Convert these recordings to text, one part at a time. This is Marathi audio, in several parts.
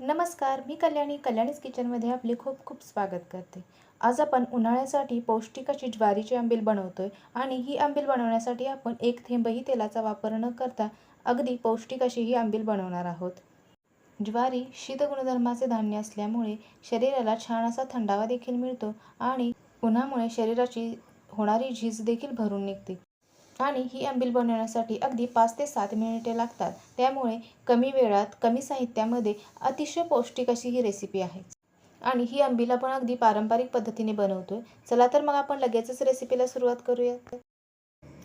नमस्कार मी कल्याणी कल्याणीज किचनमध्ये आपले खूप खूप स्वागत करते. आज आपण उन्हाळ्यासाठी पौष्टिक अशी ज्वारीची आंबील बनवतो आहे आणि ही आंबील बनवण्यासाठी आपण एक थेंबही तेलाचा वापर न करता अगदी पौष्टिक अशी ही आंबील बनवणार आहोत. ज्वारी शीत गुणधर्माचे धान्य असल्यामुळे शरीराला छान असा थंडावा देखील मिळतो आणि उन्हामुळे शरीराची होणारी झीज देखील भरून निघते. आणि ही अंबील बनवण्यासाठी अगदी पाच ते सात मिनिटे लागतात. त्यामुळे कमी वेळात कमी साहित्यामध्ये अतिशय पौष्टिक अशी ही रेसिपी आहे. आणि ही अंबील आपण अगदी पारंपरिक पद्धतीने बनवतोय. चला तर मग आपण लगेचच रेसिपीला सुरुवात करूया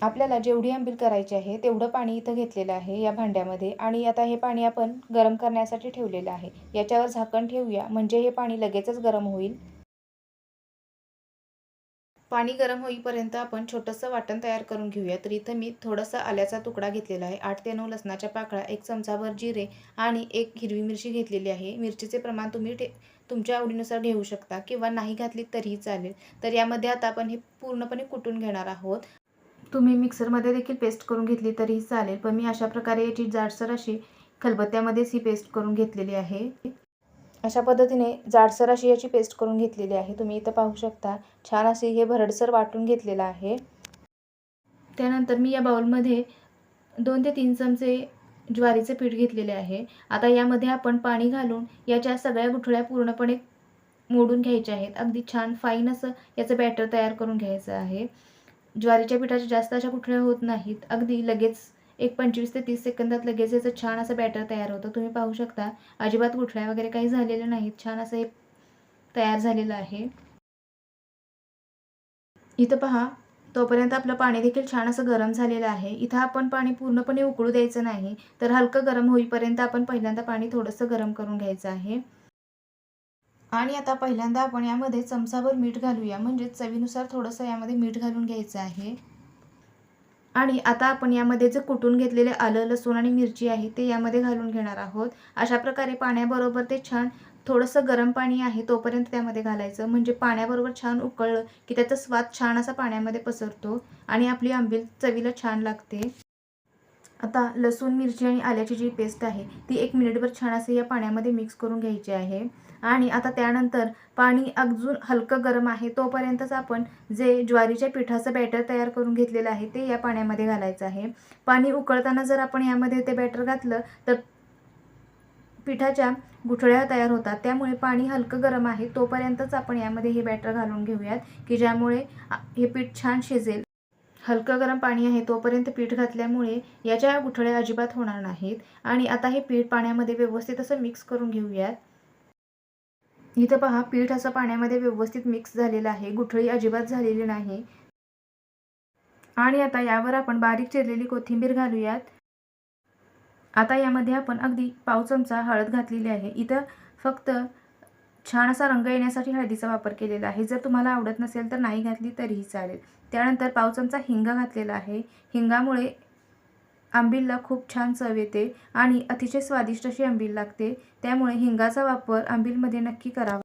आपल्याला जेवढी आंबील करायची आहे तेवढं पाणी इथं घेतलेलं आहे या भांड्यामध्ये. आणि आता हे पाणी आपण गरम करण्यासाठी ठेवलेलं आहे. याच्यावर झाकण ठेवूया. म्हणजे हे पाणी लगेचच गरम होईल. पाणी गरम होईपर्यंत आपण छोटंसं वाटण तयार करून घेऊया. तर इथं मी थोडासा आल्याचा तुकडा घेतलेला आहे. आठ ते नऊ लसणाच्या पाकळ्या एक चमचाभर जिरे आणि एक हिरवी मिरची घेतलेली आहे. मिरचीचे प्रमाण तुम्ही ठे तुमच्या आवडीनुसार घेऊ शकता किंवा नाही घातली तरीही चालेल. तर यामध्ये आता आपण हे पूर्णपणे कुटून घेणार आहोत. तुम्ही मिक्सरमध्ये देखील पेस्ट करून घेतली तरीही चालेल. पण मी अशा प्रकारे याची जाडसर अशी खलबत्त्यामध्येच ही पेस्ट करून घेतलेली आहे. अशा पद्धतीने जाडसर अशी याची पेस्ट करून घेतलेली आहे. तुम्ही इथं पाहू शकता छान असे हे भरडसर वाटून घेतलेलं आहे. त्यानंतर मी या बाउलमध्ये दोन ते तीन चमचे ज्वारीचे पीठ घेतलेले आहे. आता यामध्ये आपण पाणी घालून याच्या सगळ्या गुठळ्या पूर्णपणे मोडून घ्यायच्या आहेत. अगदी छान फाईन असं याचं बॅटर तयार करून घ्यायचं आहे. ज्वारीच्या पिठाच्या जास्त अशा गुठळ्या होत नाहीत. अगदी लगेच एक पंचवीस ते तीस सेकंदात लगेच याचं छान असं बॅटर तयार होतं. तुम्ही पाहू शकता अजिबात गुठळ्या वगैरे काही झालेलं नाहीत. छान असं हे तयार झालेलं आहे. इथं पहा तोपर्यंत आपलं पाणी देखील छान असं गरम झालेलं आहे. इथं आपण पाणी पूर्णपणे उकळू द्यायचं नाही तर हलकं गरम होईपर्यंत आपण पहिल्यांदा पाणी थोडंसं गरम करून घ्यायचं आहे. आणि आता पहिल्यांदा आपण यामध्ये चमचाभर मीठ घालूया. म्हणजे चवीनुसार थोडंसं यामध्ये मीठ घालून घ्यायचं आहे. आणि आता आपण यामध्ये जे कुटून घेतलेले आलं लसूण आणि मिरची आहे ते यामध्ये घालून घेणार आहोत. अशा प्रकारे पाण्याबरोबर ते छान थोडंसं गरम पाणी आहे तोपर्यंत त्यामध्ये घालायचं. म्हणजे पाण्याबरोबर छान उकळलं की त्याचा स्वाद छान असा पाण्यामध्ये पसरतो आणि आपली आंबील चवीला छान लागते. आता लसूण मिरची आणि आल्याची जी पेस्ट आहे ती एक मिनिटभर छान असं या पाण्यामध्ये मिक्स करून घ्यायची आहे. आणि आता त्यानंतर पाणी अजून हलकं गरम आहे तोपर्यंतच आपण जे ज्वारीच्या पिठाचं बॅटर तयार करून घेतलेलं आहे ते या पाण्यामध्ये घालायचं आहे. पाणी उकळताना जर आपण यामध्ये ते बॅटर घातलं तर पिठाच्या गुठळ्या तयार होतात. त्यामुळे पाणी हलकं गरम आहे तोपर्यंतच आपण यामध्ये हे बॅटर घालून घेऊयात की ज्यामुळे हे पीठ छान शिजेल. हलकं गरम पाणी आहे तोपर्यंत पीठ घातल्यामुळे याच्या गुठळ्या अजिबात होणार नाहीत. आणि आता हे पीठ पाण्यामध्ये व्यवस्थित असं मिक्स करून घेऊयात. इथं पहा पीठ असं पाण्यामध्ये व्यवस्थित मिक्स झालेलं आहे. गुठळी अजिबात झालेली नाही. आणि आता यावर आपण बारीक चिरलेली कोथिंबीर घालूयात. आता यामध्ये आपण अगदी पाव चमचा हळद घातलेली आहे. इथं फक्त छान असा रंग येण्यासाठी हळदीचा वापर केलेला आहे. जर तुम्हाला आवडत नसेल तर नाही घातली तरीही चालेल. त्यानंतर पाव चमचा हिंग घातलेला आहे. हिंगामुळे आंबीलला खूप छान चव येते आणि अतिशय स्वादिष्ट अशी आंबील लागते. त्यामुळे हिंगाचा वापर आंबीलमध्ये नक्की करावा.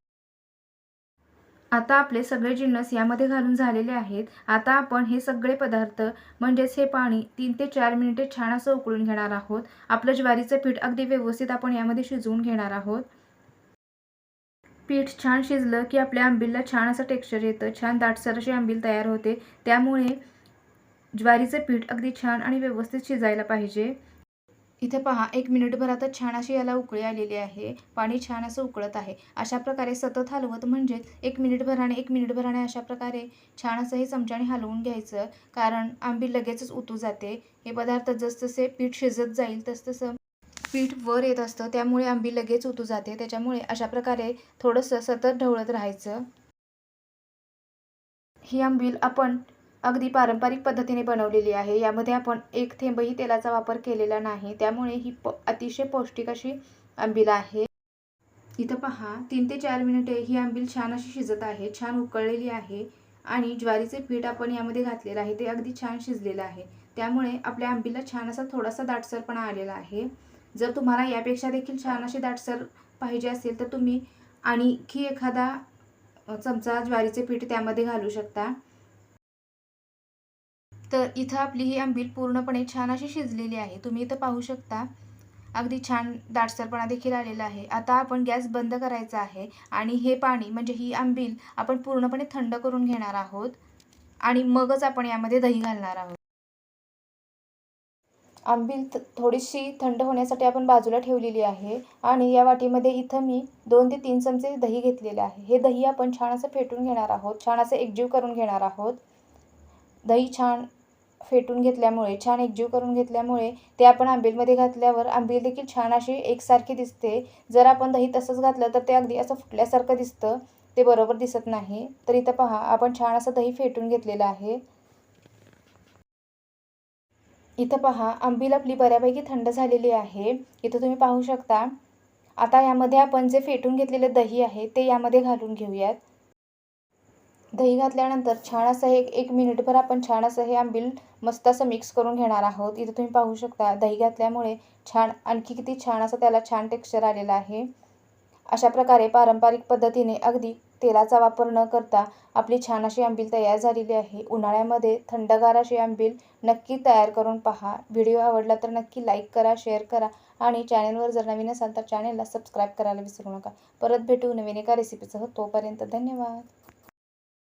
आता आपले सगळे जिन्नस यामध्ये घालून झालेले आहेत. आता आपण हे सगळे पदार्थ म्हणजेच हे पाणी तीन ते चार मिनिटे छान असं उकळून घेणार आहोत. आपलं ज्वारीचं पीठ अगदी व्यवस्थित आपण यामध्ये शिजवून घेणार आहोत. पीठ छान शिजलं की आपल्या आंबीलला छान असं टेक्स्चर येतं. छान दाटसर अशी आंबील तयार होते. त्यामुळे ज्वारीचं पीठ अगदी छान आणि व्यवस्थित शिजायला पाहिजे. इथे पहा एक मिनिटभर आता छान अशी याला उकळी आलेली आहे. पाणी छान असं उकळत आहे. अशा प्रकारे सतत हलवत म्हणजेच एक मिनिटभराने एक मिनिटभराने अशा प्रकारे छान असं हे चमच्याने हलवून घ्यायचं. कारण आंबी लगेचच उतू जाते. हे पदार्थ जसजसे पीठ शिजत जाईल तसतसं पीठ वर येत असतं. त्यामुळे आंबी लगेच उतू जाते. त्याच्यामुळे अशा प्रकारे थोडंसं सतत ढवळत राहायचं. ही आंबील आपण अगदी पारंपरिक पद्धतीने बनवलेली आहे. यामध्ये आपण एक थेंबही तेलाचा वापर केलेला नाही. त्यामुळे ही प अतिशय पौष्टिक अशी आंबील आहे. इथं पहा तीन ते चार मिनिटे ही आंबील छान अशी शिजत आहे. छान उकळलेली आहे आणि ज्वारीचे पीठ आपण यामध्ये घातलेलं आहे. ते अगदी छान शिजलेलं आहे. त्यामुळे आपल्या आंबीला छान असा थोडासा दाटसरपणा आलेला आहे. जर तुम्हाला यापेक्षा देखील छान अशी दाटसर पाहिजे असेल तर तुम्ही आणखी एखादा चमचा ज्वारीचे पीठ त्यामध्ये घालू शकता. तर इथं आपली ही आंबील पूर्णपणे छान अशी शिजलेली आहे. तुम्ही इथं पाहू शकता. अगदी छान दाटसरपणा देखील आलेला आहे. आता आपण गॅस बंद करायचा आहे आणि हे पाणी म्हणजे ही आंबील आपण पूर्णपणे थंड करून घेणार आहोत आणि मगच आपण यामध्ये दही घालणार आहोत. आंबील थ थोडीशी थंड होण्यासाठी आपण बाजूला ठेवलेली आहे आणि या वाटीमध्ये इथं मी दोन ते तीन चमचे दही घेतलेले आहे. हे दही आपण छान असं फेटून घेणार आहोत छान असं एकजीव करून घेणार आहोत. दही छान फेटून घेतल्यामुळे छान एकजीव करून घेतल्यामुळे ते आपण आंबीलमध्ये घातल्यावर आंबील देखील छान अशी एकसारखी दिसते. जर आपण दही तसंच घातलं तर ते अगदी असं फुटल्यासारखं दिसतं. ते बरोबर दिसत नाही. तर इथं पहा आपण छान असं दही फेटून घेतलेलं आहे. इथं पहा आंबील आपली बऱ्यापैकी थंड झालेली आहे. इथं तुम्ही पाहू शकता. आता यामध्ये आपण जे फेटून घेतलेलं दही आहे ते यामध्ये घालून घेऊयात. दही घातल्यानंतर छान असं हे एक मिनिटभर आपण छान असं हे आंबील मस्त असं मिक्स करून घेणार आहोत. इथं तुम्ही पाहू शकता दही घातल्यामुळे छान आणखी किती छान असं त्याला छान टेक्स्चर आलेलं आहे. अशा प्रकारे पारंपरिक पद्धतीने अगदी तेलाचा वापर न करता आपली छान अशी आंबील तयार झालेली आहे. उन्हाळ्यामध्ये थंडगार अशी आंबील नक्की तयार करून पहा. व्हिडिओ आवडला तर नक्की लाईक करा शेअर करा आणि चॅनलवर जर नवीन असाल तर चॅनेलला सबस्क्राईब करायला विसरू नका. परत भेटू नवीन एका रेसिपीसह तोपर्यंत धन्यवाद.